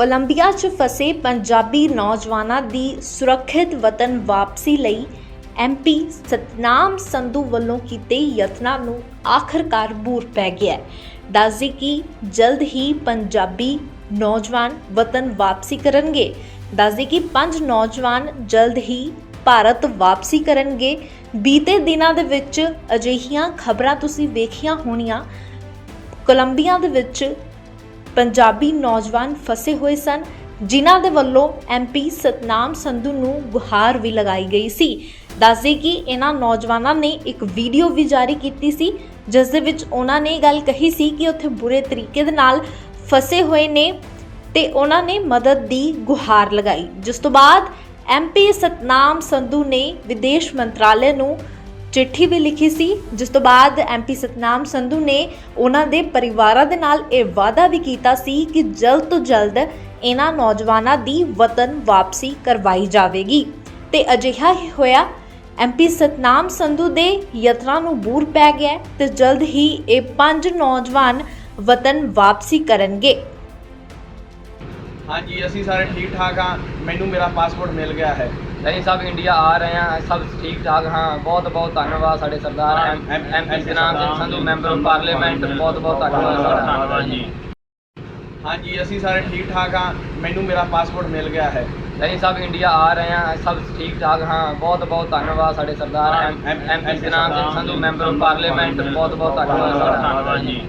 Columbia 'ਚ ਫਸੇ ਪੰਜਾਬੀ ਨੌਜਵਾਨਾਂ ਦੀ ਸੁਰੱਖਿਅਤ ਵਤਨ ਵਾਪਸੀ ਲਈ ਐਮਪੀ ਸਤਨਾਮ ਸੰਧੂ ਵੱਲੋਂ ਕੀਤੇ ਯਤਨਾਂ ਨੂੰ ਆਖਰਕਾਰ ਬੂਰ ਪੈ ਗਿਆ ਹੈ। ਦੱਸਦੇ ਕਿ ਜਲਦ ਹੀ ਪੰਜਾਬੀ ਨੌਜਵਾਨ ਵਤਨ ਵਾਪਸੀ ਕਰਨਗੇ। ਦੱਸਦੇ ਕਿ ਪੰਜ ਨੌਜਵਾਨ ਜਲਦ ਹੀ ਭਾਰਤ ਵਾਪਸੀ ਕਰਨਗੇ। ਬੀਤੇ ਦਿਨਾਂ ਦੇ ਵਿੱਚ ਅਜਿਹੀਆਂ ਖਬਰਾਂ ਤੁਸੀਂ ਵੇਖੀਆਂ ਹੋਣੀਆਂ। ਕੋਲੰਬੀਆ ਦੇ ਵਿੱਚ ਪੰਜਾਬੀ ਨੌਜਵਾਨ ਫਸੇ ਹੋਏ ਸਨ, ਜਿਨ੍ਹਾਂ ਦੇ ਵੱਲੋਂ ਐਮਪੀ ਸਤਨਾਮ ਸੰਧੂ ਨੂੰ ਗੁਹਾਰ ਵੀ ਲਗਾਈ ਗਈ ਸੀ। ਦੱਸਦੇ ਕਿ ਇਹਨਾਂ ਨੌਜਵਾਨਾਂ ਨੇ ਇੱਕ ਵੀਡੀਓ ਵੀ ਜਾਰੀ ਕੀਤੀ ਸੀ, ਜਿਸ ਦੇ ਵਿੱਚ ਉਹਨਾਂ ਨੇ ਇਹ ਗੱਲ ਕਹੀ ਸੀ ਕਿ ਉੱਥੇ ਬੁਰੇ ਤਰੀਕੇ ਦੇ ਨਾਲ ਫਸੇ ਹੋਏ ਨੇ ਤੇ ਉਹਨਾਂ ਨੇ ਮਦਦ ਦੀ ਗੁਹਾਰ ਲਗਾਈ। ਜਿਸ ਤੋਂ ਬਾਅਦ ਐਮਪੀ ਸਤਨਾਮ ਸੰਧੂ ਨੇ ਵਿਦੇਸ਼ ਮੰਤਰਾਲੇ ਨੂੰ ਚਿੱਠੀ ਵੀ ਲਿਖੀ ਸੀ, ਜਿਸ ਤੋਂ ਬਾਅਦ ਐਮਪੀ ਸਤਨਾਮ ਸੰਧੂ ਨੇ ਉਹਨਾਂ ਦੇ ਪਰਿਵਾਰਾਂ ਦੇ ਨਾਲ ਇਹ ਵਾਅਦਾ ਵੀ ਕੀਤਾ ਸੀ ਕਿ ਜਲਦ ਤੋਂ ਜਲਦ ਇਹਨਾਂ ਨੌਜਵਾਨਾਂ ਦੀ ਵਤਨ ਵਾਪਸੀ ਕਰਵਾਈ ਜਾਵੇਗੀ। ਤੇ ਅਜਿਹਾ ਹੀ ਹੋਇਆ ਐਮਪੀ ਸਤਨਾਮ ਸੰਧੂ ਦੇ ਯਤਨਾਂ ਨੂੰ ਬੂਰ ਪੈ ਗਿਆ ਹੈ ਤੇ ਜਲਦ ਹੀ ਇਹ ਪੰਜ ਨੌਜਵਾਨ ਵਤਨ ਵਾਪਸੀ ਕਰਨਗੇ। ਹਾਂਜੀ, ਅਸੀਂ ਸਾਰੇ ਠੀਕ ਠਾਕ ਹਾਂ। ਮੈਨੂੰ ਮੇਰਾ ਪਾਸਪੋਰਟ ਮਿਲ ਗਿਆ ਹੈ। ਅਸੀਂ ਸਭ ਇੰਡੀਆ ਆ ਰਹੇ ਹਾਂ ਸਭ ਠੀਕ ਠਾਕ ਹਾਂ। ਬਹੁਤ ਬਹੁਤ ਧੰਨਵਾਦ ਸਾਡੇ ਸਰਦਾਰ ਐਮ- ਐਮ- ਐਮਪੀ ਜਨਾਬ ਸੰਧੂ ਮੈਂਬਰ ਆਫ ਪਾਰਲੀਮੈਂਟ। ਬਹੁਤ ਬਹੁਤ ਧੰਨਵਾਦ ਸਾਡਾ। ਧੰਨਵਾਦ ਜੀ। ਹਾਂਜੀ ਅਸੀਂ ਸਾਰੇ ਠੀਕ ਠਾਕ ਹਾਂ। ਮੈਨੂੰ ਮੇਰਾ ਪਾਸਪੋਰਟ ਮਿਲ ਗਿਆ ਹੈ। ਅਸੀਂ ਸਭ ਇੰਡੀਆ ਆ ਰਹੇ ਹਾਂ ਸਭ ਠੀਕ ਠਾਕ ਹਾਂ। ਬਹੁਤ ਬਹੁਤ ਧੰਨਵਾਦ ਸਾਡੇ ਸਰਦਾਰ ਐਮ- ਐਮ- ਐਮਪੀ ਜਨਾਬ ਸੰਧੂ ਮੈਂਬਰ ਆਫ ਪਾਰਲੀਮੈਂਟ। ਬਹੁਤ ਬਹੁਤ ਧੰਨਵਾਦ ਸਾਡਾ। ਧੰਨਵਾਦ ਜੀ।